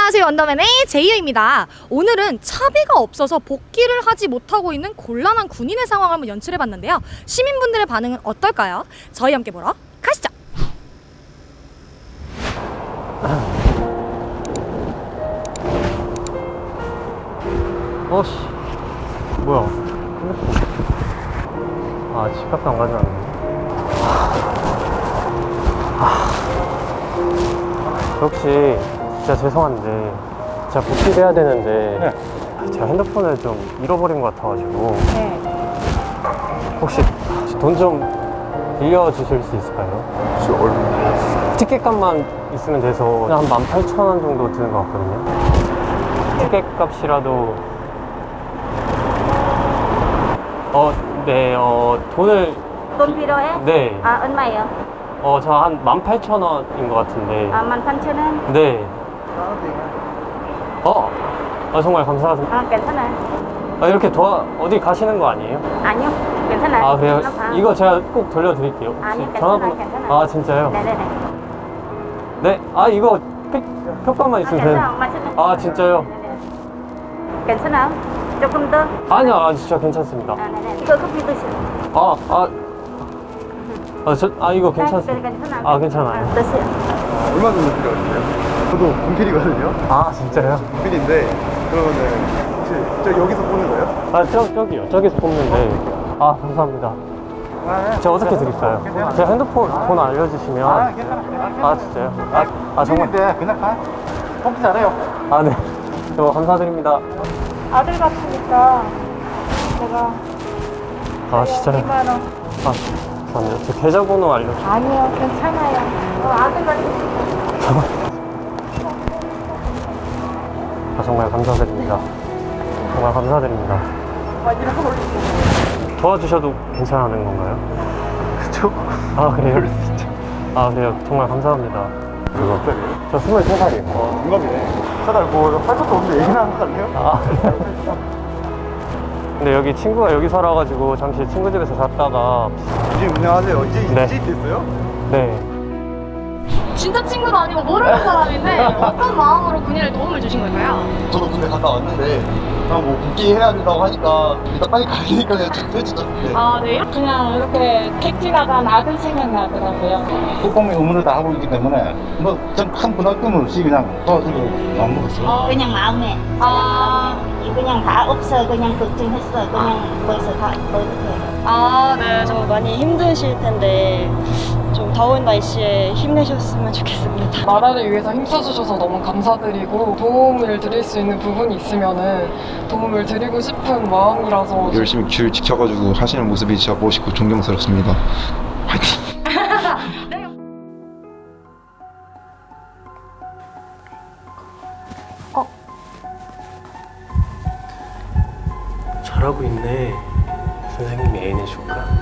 안녕하세요 원더맨의 제이유입니다. 오늘은 차비가 없어서 복귀를 하지 못하고 있는 곤란한 군인의 상황을 한번 연출해봤는데요. 시민분들의 반응은 어떨까요? 저희 함께 보러 가시죠. 어씨 뭐야 아 집값도 안 가져왔네 아, 혹시 진짜 죄송한데 제가 복귀해야 되는데 제가 핸드폰을 좀 잃어버린 것 같아가지고 혹시 돈 좀 빌려주실 수 있을까요? 티켓 값만 있으면 돼서 한 18,000원 정도 드는 것 같거든요 티켓 값이라도 어, 네, 어, 돈을, 돈 필요해? 네, 아 얼마예요? 어, 저 한 18,000원인 것 같은데, 아 18,000원? 네. 어, 아, 정말 감사합니다. 아 괜찮아요 아, 이렇게 도와, 어디 가시는 거 아니에요? 아니요 괜찮아요 아, 그래요? 아, 이거 제가 꼭 돌려드릴게요. 혹시 아니, 괜찮아요, 전화번호- 괜찮아요. 아, 진짜요? 네네네 네, 아, 이거 표, 표값만 아 있으면 괜찮아 돼요. 맛있는 아, 진짜요? 네네. 괜찮아? 조금 더? 아니요, 아, 진짜 괜찮습니다. 아 네네 이거 커피 드시오 아, 아, 아, 저, 아, 이거 괜찮습니다. 네, 괜찮아 아, 괜찮아요. 아, 드세요 얼마 정도 필요하세요? 저도 군필이거든요. 아, 진짜요? 군필인데 그러면은 혹시 저 여기서 보는 거예요? 아, 저, 저기요. 저기서 뽑는데. 아, 감사합니다. 제가 어떻게 드릴까요? 제 핸드폰 번 알려주시면. 아, 괜찮아. 진짜요? 아, 아 정말. 군필인데 그냥 가. 뽑기 잘해요. 아, 네. 저 감사드립니다. 아들 같으니까 제가 아, 진짜요? 2만 원 아, 감사합니다. 제 계좌번호 알려주세요. 아니요 괜찮아요 어, 아들 같으니까 아, 정말 감사드립니다. 정말 감사드립니다. 도와주셔도 괜찮은 건가요? 그쵸? 아, 그래요? 아, 그래요. 정말 감사합니다. 저 23살이에요. 어, 동갑이네. 사달 뭐할 것도 없는데 얘기나 하는 거 아니에요? 아. 근데 여기 친구가 여기 살아가지고 잠시 친구 집에서 잤다가 이제 운영하세요. 이제 네. 이제 됐어요? 네. 진짜 친구도 아니고 모르는 사람인데 어떤 마음으로 군인을 도움을 주신 걸까요? 저도 군대 갔다 왔는데 그냥 뭐 복귀해야 된다고 하니까 일단 빨리 가야 되니까 그냥 좀 해주던데 아, 네. 그냥 이렇게 택지가다 아들 생각나더라고요. 국공의 의무를 다 하고 있기 때문에 뭐전큰 부담감 없이 그냥 도와주고 마음 먹었어요. 그냥 마음에 아. 그냥 다 없어 그냥 걱정했어 그냥 벌써 다 이렇게 아, 네. 좀 많이 힘드실 텐데 좀 더운 날씨에 힘내셨으면 좋겠습니다. 나라를 위해서 힘써주셔서 너무 감사드리고 도움을 드릴 수 있는 부분이 있으면 도움을 드리고 싶은 마음이라서 열심히 길 지켜가지고 하시는 모습이 진짜 멋있고 존경스럽습니다. 화이팅! 어? 하고 있네. 선생님이 애인해줄까?